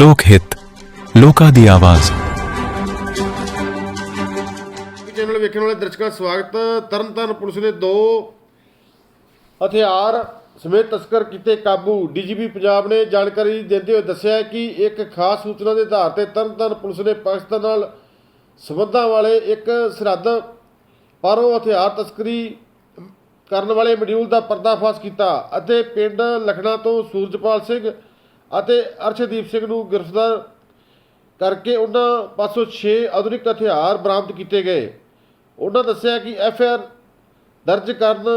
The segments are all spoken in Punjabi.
ਲੋਕ ਹਿੱਤ, ਲੋਕਾਂ ਦੀ ਆਵਾਜ਼। ਚੈਨਲ ਵੇਖਣ ਵਾਲੇ ਦਰਸ਼ਕਾਂ ਦਾ ਸਵਾਗਤ, ਤਰਨਤਾਰਨ ਪੁਲਿਸ ਨੇ ਦੋ ਹਥਿਆਰ ਸਮੇਤ ਤਸਕਰ ਕੀਤੇ ਕਾਬੂ। ਡੀਜੀਪੀ ਪੰਜਾਬ ਨੇ ਜਾਣਕਾਰੀ ਦਿੰਦੇ ਹੋਏ ਦੱਸਿਆ ਕਿ ਇੱਕ ਖਾਸ ਸੂਚਨਾ ਦੇ ਆਧਾਰ ਤੇ ਤਰਨਤਾਰਨ ਪੁਲਿਸ ਨੇ ਪਾਕਿਸਤਾਨ ਨਾਲ ਸਬੰਧਾਂ ਵਾਲੇ ਇੱਕ ਸਰਹੱਦ ਪਾਰੋਂ ਹਥਿਆਰ ਤਸਕਰੀ ਕਰਨ ਵਾਲੇ ਮਡਿਊਲ ਦਾ ਪਰਦਾਫਾਸ਼ ਕੀਤਾ ਅਤੇ ਪਿੰਡ ਲਖਣਾ ਤੋਂ ਸੂਰਜਪਾਲ ਸਿੰਘ ਅਤੇ ਅਰਸ਼ਦੀਪ ਸਿੰਘ ਨੂੰ ਗ੍ਰਿਫਤਾਰ ਕਰਕੇ ਉਹਨਾਂ ਪਾਸੋਂ 6 ਆਧੁਨਿਕ ਹਥਿਆਰ ਬਰਾਮਦ ਕੀਤੇ ਗਏ। ਉਹਨਾਂ ਦੱਸਿਆ ਕਿ ਐਫ ਆਰ ਦਰਜ ਕਰਨ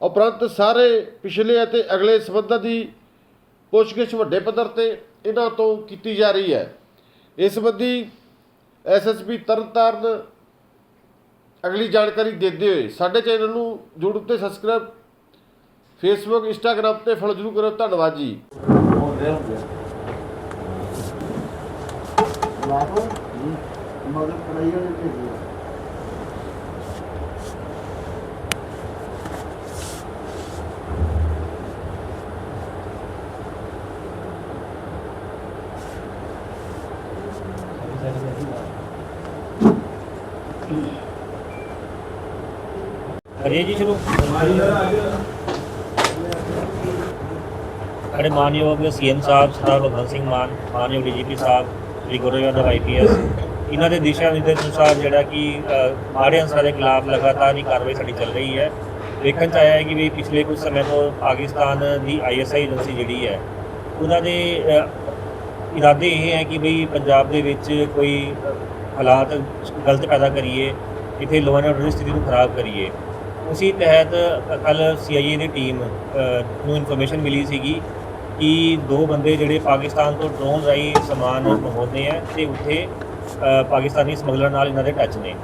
ਉਪਰੰਤ ਸਾਰੇ ਪਿਛਲੇ ਅਤੇ ਅਗਲੇ ਸਬੰਧਾਂ ਦੀ ਪੁੱਛਗਿੱਛ ਵੱਡੇ ਪੱਧਰ ਤੇ ਇਹਨਾਂ ਤੋਂ ਕੀਤੀ ਜਾ ਰਹੀ ਹੈ। ਇਸ ਸੰਬੰਧੀ ਐਸਐਸਪੀ ਤਰਨਤਾਰਨ ਅਗਲੀ ਜਾਣਕਾਰੀ ਦਿੰਦੇ ਹੋਏ ਸਾਡੇ ਚੈਨਲ ਨੂੰ YouTube ਤੇ ਸਬਸਕ੍ਰਾਈਬ ਫੇਸਬੁੱਕ ਇੰਸਟਾਗ੍ਰਾਮ ਤੇ ਫੋਲੋ ਜ਼ਰੂਰ ਕਰੋ ਧੰਨਵਾਦ ਜੀ। ਮਗਰ ਕੜਾਈ ਵਾਲੇ ਭੇਜੇ ਕਰੀਏ ਜੀ ਸ਼ੁਰੂ। ਸਾਡੇ ਮਾਨਯੋਗ ਸੀਐਮ ਸਾਹਿਬ ਸਰਦਾਰ ਭਗਵੰਤ ਸਿੰਘ ਮਾਨ ਮਾਨਯੋਗ ਡੀਜੀਪੀ ਸਾਹਿਬ ਸ੍ਰੀ ਗੁਰੂ ਯਾਦਵ ਆਈਪੀਐਸ ਇਹਨਾਂ ਦੇ ਦਿਸ਼ਾ ਨਿਰਦੇਸ਼ ਅਨੁਸਾਰ ਜਿਹੜਾ ਕਿ ਅ, ਮਾੜੇ ਅਨਸਰਾਂ ਦੇ ਖਿਲਾਫ ਲਗਾਤਾਰ ਹੀ ਕਾਰਵਾਈ ਸਾਡੀ ਚੱਲ ਰਹੀ ਹੈ। ਦੇਖਣ ਚ ਆਇਆ ਹੈ ਕਿ ਵੀ ਪਿਛਲੇ ਕੁਝ ਸਮੇਂ ਤੋਂ ਪਾਕਿਸਤਾਨ ਦੀ ਆਈਐਸਆਈ ਏਜੰਸੀ ਜਿਹੜੀ ਹੈ ਉਹਨਾਂ ਦੇ ਇਰਾਦੇ ਇਹ ਹੈ ਕਿ ਵੀ ਪੰਜਾਬ ਦੇ ਵਿੱਚ ਕੋਈ ਹਾਲਾਤ ਗਲਤ ਪੈਦਾ ਕਰੀਏ ਇੱਥੇ ਲੋਅ ਐਂਡ ਆਰਡਰ ਦੀ ਸਥਿਤੀ ਨੂੰ ਖਰਾਬ ਕਰੀਏ। ਉਸੇ ਤਹਿਤ ਕੱਲ ਸੀਆਈਏ ਦੀ ਟੀਮ ਨੂੰ ਇਨਫੋਰਮੇਸ਼ਨ ਮਿਲੀ ਸੀਗੀ ਕਿ ਦੋ ਬੰਦੇ ਜਿਹੜੇ ਪਾਕਿਸਤਾਨ ਤੋਂ ਡਰੋਨ ਰਾਹੀਂ ਸਮਾਨ ਮੰਗਵਾਉਂਦੇ ਆ ਤੇ ਉੱਥੇ ਪਾਕਿਸਤਾਨੀ ਸਮਗਲਰ ਨਾਲ ਇਹਨਾਂ ਦੇ ਟੱਚ ਨੇ।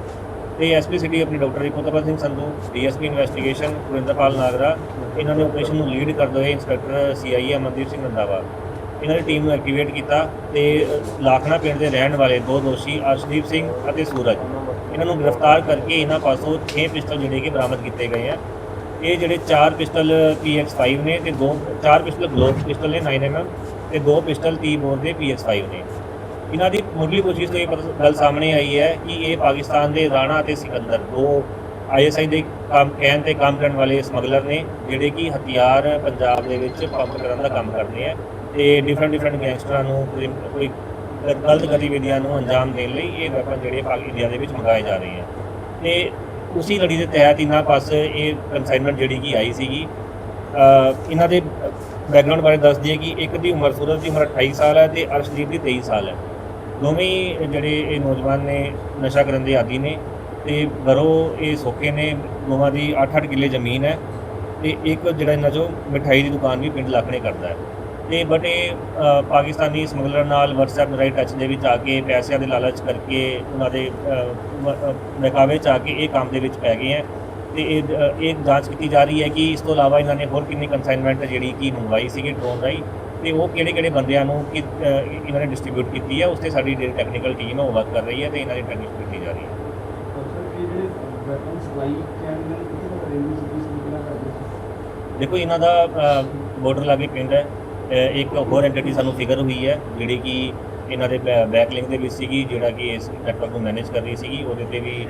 ਤੇ ਐਸਪੀ ਸਿਟੀ ਆਪਣੀ doctor Ripotpal Singh Sandhu DSP investigation Gurinderpal Nagra, ਇਹਨਾਂ ਨੇ ਆਪਰੇਸ਼ਨ ਨੂੰ ਲੀਡ ਕਰਦੇ ਹੋਏ ਇੰਸਪੈਕਟਰ ਸੀਆਈਏ ਅਮਨਦੀਪ ਸਿੰਘ ਰੰਧਾਵਾ। ਇਹਨਾਂ ਦੀ ਟੀਮ ਨੂੰ ਐਕਟੀਵੇਟ ਕੀਤਾ ਤੇ ਲਾਖਣਾ ਪਿੰਡ ਦੇ ਰਹਿਣ ਵਾਲੇ ਦੋ ਦੋਸ਼ੀ ਅਰਸ਼ਦੀਪ ਸਿੰਘ ਅਤੇ ਸੂਰਜ। ਇਹਨਾਂ ਨੂੰ ਗ੍ਰਿਫਤਾਰ ਕਰਕੇ ਇਹਨਾਂ ਪਾਸੋਂ 6 ਪਿਸਟਲ ਜਿਹੜੇ ਕਿ ਬਰਾਮਦ ਕੀਤੇ ਗਏ ਆ। ਇਹ ਜਿਹੜੇ ਚਾਰ ਪਿਸਟਲ PX5 ਨੇ ਤੇ ਦੋ, ਚਾਰ ਪਿਸਟਲ ਗਲੋਬ ਪਿਸਟਲ ਨੇ 9mm ਤੇ ਦੋ ਪਿਸਟਲ ਟੀ ਬੋਰ ਦੇ PX5 ਨੇ। ਇਹਨਾਂ ਦੀ ਮੁੱਢਲੀ ਪੁੱਛਗਿੱਛ ਤੋਂ ਇਹ ਪਤਾ- ਗੱਲ ਸਾਹਮਣੇ ਆਈ ਹੈ ਕਿ ਇਹ ਪਾਕਿਸਤਾਨ ਦੇ ਰਾਣਾ ਅਤੇ ਸਿਕੰਦਰ, ਦੋ ਆਈਐਸਆਈ ਦੇ ਕੰਮ, ਕਹਿਣ ਤੇ ਕੰਮ ਕਰਨ ਵਾਲੇ ਸਮਗਲਰ ਨੇ, ਜਿਹੜੇ ਕਿ ਹਥਿਆਰ ਪੰਜਾਬ ਦੇ ਵਿੱਚ ਪੰਪ ਕਰਨ ਦਾ ਕੰਮ ਕਰਦੇ ਆ ਤੇ ਡਿਫਰੈਂਟ ਡਿਫਰੈਂਟ ਗੈਂਗਸਟਰਾਂ ਨੂੰ ਕੋਈ ਗਲਤ ਗਤੀਵਿਧੀਆਂ ਨੂੰ ਅੰਜਾਮ ਦੇਣ ਲਈ ਇਹ ਵੈਪਨ ਜਿਹੜੇ ਪਾਕ, ਇੰਡੀਆ ਦੇ ਵਿੱਚ ਮੰਗਾਏ ਜਾ ਰਹੇ ਆ। ਤੇ ਉਸੇ ਲੜੀ ਦੇ ਤਹਿਤ ਇਹਨਾਂ ਪਾਸ ਇਹ ਕਨਸਾਈਨਮੈਂਟ ਜਿਹੜੀ ਕਿ ਆਈ ਸੀਗੀ ਇਹਨਾਂ ਦੇ ਬੈਕਗ੍ਰਾਉਂਡ ਬਾਰੇ ਦੱਸ ਦਈਏ ਕਿ ਇੱਕ ਦੀ ਉਮਰ ਸੂਰਜ ਦੀ ਉਮਰ 28 ਸਾਲ ਹੈ ਤੇ ਅਰਸ਼ਦੀਪ ਦੀ 23 ਸਾਲ ਹੈ। ਦੋਵੇਂ ਜਿਹੜੇ ਇਹ ਨੌਜਵਾਨ ਨੇ ਨਸ਼ਾ ਕਰਨ ਦੇ ਆਦੀ ਨੇ ਤੇ ਘਰੋਂ ਇਹ ਸੋਕੇ ਨੇ, ਦੋਵਾਂ ਦੀ 8-8 ਕਿੱਲੇ ਜ਼ਮੀਨ ਹੈ ਤੇ ਇੱਕ ਜਿਹੜਾ ਇਹਨਾਂ ਚੋਂ ਮਿਠਾਈ ਦੀ ਦੁਕਾਨ ਵੀ ਪਿੰਡ ਲਾਖਣੇ ਕਰਦਾ ਹੈ। ਤੇ ਬਟ ਇਹ ਅ, ਪਾਕਿਸਤਾਨੀ ਸਮਗਲਰ ਨਾਲ WhatsApp ਰਾਈਟ ਟੱਚ ਦੇ ਵਿੱਚ ਆ ਕੇ ਪੈਸਿਆਂ ਦੇ ਲਾਲਚ ਕਰਕੇ ਉਹਨਾਂ ਦੇ ਨਕਾਵੇ ਚ ਆ ਕੇ ਇਹ ਕੰਮ ਦੇ ਵਿੱਚ ਪੈ ਗਏ ਹੈ। ਤੇ ਇਹ ਅ, ਇਹ ਜਾਂਚ ਕੀਤੀ ਜਾ ਰਹੀ ਹੈ ਕਿ ਇਸ ਤੋਂ ਇਲਾਵਾ ਇਹਨਾਂ ਨੇ ਹੋਰ ਕਿੰਨੀ ਕਨਸਾਈਨਮੈਂਟ ਜਿਹੜੀ ਕਿ ਮੰਗਵਾਈ ਸੀਗੀ ਡਰੋਨ ਰਾਹੀਂ ਤੇ ਉਹ ਕਿਹੜੇ ਕਿਹੜੇ ਬੰਦਿਆਂ ਨੂੰ ਕਿ ਅ, ਇਹਨਾਂ ਨੇ ਡਿਸਟ੍ਰੀਬਿਊਟ ਕੀਤੀ ਹੈ ਉਸ ਤੇ ਸਾਡੀ ਜਿਹੜੀ ਟੈਕਨੀਕਲ ਟੀਮ ਹੈ ਉਹ ਵਰਕ ਕਰ ਰਹੀ ਹੈ ਤੇ ਇਹਨਾਂ ਦੀ ਟੈਕਨੀਕ ਕੀਤੀ ਜਾ ਰਹੀ ਹੈ। ਦੇਖੋ ਇਹਨਾਂ ਦਾ ਬਾਰਡਰ ਲਾਗੇ ਪਿੰਡ ਹੈ। ਇੱਕ ਹੋਰ ਐਂਟੀਟੀ ਸਾਨੂੰ ਫਿਗਰ ਹੋਈ ਹੈ, ਜਿਹੜੀ ਕਿ ਇਹਨਾਂ ਦੇ ਬੈਕ ਲਿੰਕ ਦੇ ਵਿੱਚ ਸੀਗੀ, ਜਿਹੜਾ ਕਿ ਇਸ ਨੈਟਵਰਕ ਨੂੰ ਮੈਨੇਜ ਕਰ ਰਹੀ ਸੀਗੀ, ਉਹਦੇ ਤੇ ਵੀ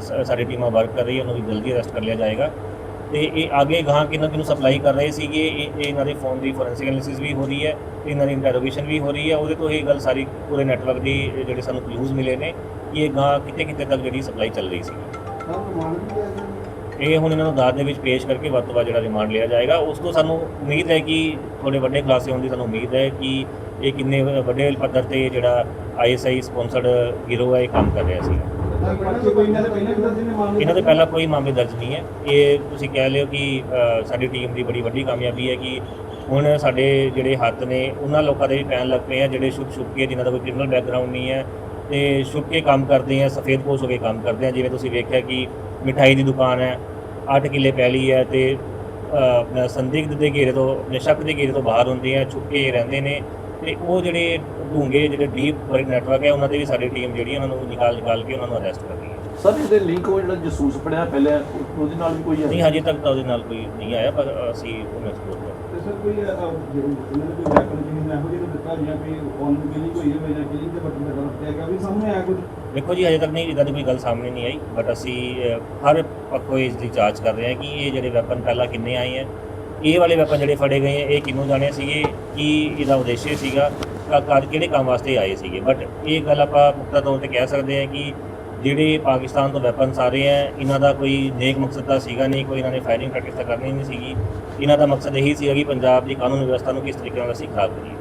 ਸ- ਸਾਡੀ ਟੀਮਾਂ ਵਰਕ ਕਰ ਰਹੀ ਹੈ ਉਹਨੂੰ ਵੀ ਜਲਦੀ ਅਰੈਸਟ ਕਰ ਲਿਆ ਜਾਏਗਾ। ਤੇ ਇਹ ਅੱਗੇ ਗਾਂ ਕਿਹਨਾਂ ਕਿਹਨੂੰ ਸਪਲਾਈ ਕਰ ਰਹੇ ਸੀਗੇ, ਇਹ ਇਹਨਾਂ ਦੇ ਫੋਨ ਦੀ ਫੋਰੈਂਸਿਕ ਐਨਾਲਿਸਿਸ ਵੀ ਹੋ ਰਹੀ ਹੈ, ਤੇ ਇਹਨਾਂ ਦੀ ਇੰਟਰੋਗੇਸ਼ਨ ਵੀ ਹੋ ਰਹੀ ਹੈ, ਉਹਦੇ ਤੋਂ ਇਹ ਗੱਲ ਸਾਰੀ ਪੂਰੇ ਨੈਟਵਰਕ ਦੀ, ਜਿਹੜੇ ਸਾਨੂੰ ਕਲੂਜ਼ ਮਿਲੇ ਨੇ, ਕਿ ਇਹ ਗਾਂ ਕਿਤੇ ਕਿਤੇ ਤੱਕ ਜਿਹੜੀ ਸਪਲਾਈ ਚੱਲ ਰਹੀ ਸੀ। ਇਹ ਹੁਣ ਇਹਨਾਂ ਨੂੰ ਅਦਾਲਤ ਦੇ ਵਿੱਚ ਪੇਸ਼ ਕਰਕੇ ਵੱਧ ਤੋਂ ਵੱਧ ਜਿਹੜਾ ਰਿਮਾਂਡ ਲਿਆ ਜਾਏਗਾ। ਉਸ ਤੋਂ ਸਾਨੂੰ ਉਮੀਦ ਹੈ ਕਿ ਥੋੜੇ ਵੱਡੇ ਖੁਲਾਸੇ ਹੋਣ ਦੀ ਸਾਨੂੰ ਉਮੀਦ ਹੈ ਕਿ ਇਹ ਕਿੰਨੇ ਵੱਡੇ ਪੱਧਰ ਤੇ ਜਿਹੜਾ ਆਈਐਸਆਈ ਸਪਾਂਸਰਡ ਗਿਰੋਹ ਹੈ ਇਹ ਕੰਮ ਕਰ ਰਿਹਾ ਸੀ ਇਹਨਾਂ ਦੇ ਪਹਿਲਾਂ ਕੋਈ ਮਾਮਲੇ ਦਰਜ ਨਹੀਂ ਹੈ। ਇਹ ਤੁਸੀਂ ਕਹਿ ਲਿਓ ਕਿ ਸਾਡੀ ਟੀਮ ਦੀ ਬੜੀ ਵੱਡੀ ਕਾਮਯਾਬੀ ਹੈ ਕਿ ਹੁਣ ਸਾਡੇ ਜਿਹੜੇ ਹੱਥ ਨੇ, ਉਹਨਾਂ ਲੋਕਾਂ ਦੇ ਵੀ ਪੈਣ ਲੱਗ ਪਏ ਆ, ਜਿਹੜੇ ਛੁਪ ਛੁਪ ਕੇ, ਜਿਨ੍ਹਾਂ ਦਾ ਕੋਈ ਕ੍ਰਿਮੀਨਲ ਬੈਕਗ੍ਰਾਉਂਡ ਨਹੀਂ ਹੈ, ਤੇ ਛੁਪ ਕੇ ਕੰਮ ਕਰਦੇ ਆ, ਸਫੇਦ ਪੋਸ਼ ਹੋ ਕੇ ਕੰਮ ਕਰਦੇ ਆ। ਜਿਵੇਂ ਤੁਸੀਂ ਵੇਖਿਆ ਕਿ ਮਿਠਾਈ ਦੀ ਦੁਕਾਨ ਹੈ 8 ਕਿੱਲੇ ਪੈਲੀ ਹੈ ਤੇ ਆਪਣਾ ਸੰਦਿਗਧ ਦੇ ਘੇਰੇ ਤੋਂ ਆਪਣੇ ਸ਼ੱਕ ਦੇ ਘੇਰੇ ਤੋਂ ਬਾਹਰ ਹੁੰਦੇ ਆ ਛੁਪ ਕੇ ਰਹਿੰਦੇ ਨੇ ਤੇ ਉਹ ਜਿਹੜੇ ਢੂੰਗੇ ਜਿਹੜੇ ਡੀਪ ਨੈਟਵਰਕ ਹੈ ਉਹਨਾਂ ਤੇ ਵੀ ਸਾਡੀ ਟੀਮ ਜਿਹੜੀ ਹੈ ਉਹਨਾਂ ਨੂੰ ਨਿਕਾਲ ਨਿਕਾਲ ਕੇ ਉਹਨਾਂ ਨੂੰ ਅਰੈਸਟ ਕਰ ਰਹੀ ਹੈ। ਸਰ ਇਹਦੇ ਲਿੰਕ ਉਹ ਜਿਹੜਾ ਜਸੂਸ ਪੜਿਆ ਪਹਿਲੇ ਉਹਦੇ ਨਾਲ ਵੀ ਕੋਈ ਨਹੀਂ ਹੈ ਹਜੇ ਤੱਕ ਤਾਂ ਉਹਦੇ ਨਾਲ ਕੋਈ ਨਹੀਂ ਆਇਆ ਪਰ ਅਸੀਂ ਉਹਨੂੰ ਐਕਸਪਲੋਰ ਕਰਾਂਗੇ। ਤੇ ਸਰ ਕੋਈ ਜਿਹੜੇ ਕੋਈ ਵੈਪਨ ਜਿਹਨੂੰ ਇਹੋ ਜਿਹੇ ਦਿੱਤਾ ਜਾਂ ਕੋਈ ਬਿਲਿੰਗ ਹੋਈ ਹੋਵੇ ਜਾਂ ਕਿਲਿੰਗ ਦੇ ਬਟਨ ਦਾ ਵਰਤਿਆ ਗਿਆ ਵੀ ਸਾਹਮਣੇ ਆਇਆ ਕੁਝ ਦੇਖੋ ਜੀ ਅਜੇ ਤੱਕ ਨਹੀਂ ਇਦਾਂ ਦੀ ਕੋਈ ਗੱਲ ਸਾਹਮਣੇ ਨਹੀਂ ਆਈ ਬਟ ਅਸੀਂ ਅਹ, ਹਰ ਪੱਖੋਂ ਇਸ ਦੀ ਜਾਂਚ ਕਰ ਰਹੇ ਹਾਂ ਕਿ ਇਹ ਜਿਹੜੇ ਵੈਪਨ ਪਹਿਲਾਂ ਕਿੰਨੇ ਆਏ ਹੈ ਇਹ ਵਾਲੇ ਵੈਪਨ ਜਿਹੜੇ ਫੜੇ ਗਏ ਹੈ ਇਹ ਕਿੰਨੂੰ ਜਾਣੇ ਸੀਗੇ ਕੀ ਇਹਦਾ ਉਦੇਸ਼ ਸੀਗਾ ਕ- ਕਦ ਕਿਹੜੇ ਕੰਮ ਵਾਸਤੇ ਆਏ ਸੀਗੇ। ਬਟ ਇਹ ਗੱਲ ਆਪਾਂ ਪੁਖਤਾ ਤੌਰ ਤੇ ਕਹਿ ਸਕਦੇ ਹਾਂ ਕਿ ਜਿਹੜੇ ਪਾਕਿਸਤਾਨ ਤੋਂ ਵੈਪਨ ਸਾਰੇ ਹੈ ਇਹਨਾਂ ਦਾ ਕੋਈ ਨੇਕ ਮਕਸਦ ਤਾਂ ਸੀਗਾ ਨਹੀਂ ਕੋਈ ਇਹਨਾਂ ਨੇ ਫਾਇਰਿੰਗ ਪ੍ਰੈਕਟਿਸ ਤਾਂ ਕਰਨੀ ਨਹੀਂ ਸੀਗੀ। ਇਹਨਾਂ ਦਾ ਮਕਸਦ ਇਹੀ ਸੀਗਾ ਕਿ ਪੰਜਾਬ ਦੀ ਕਾਨੂੰਨ ਵਿਵਸਥਾ ਨੂੰ ਕਿਸ ਤਰੀਕੇ ਨਾਲ ਅਸੀਂ ਖਰਾਬ ਕਰੀਏ।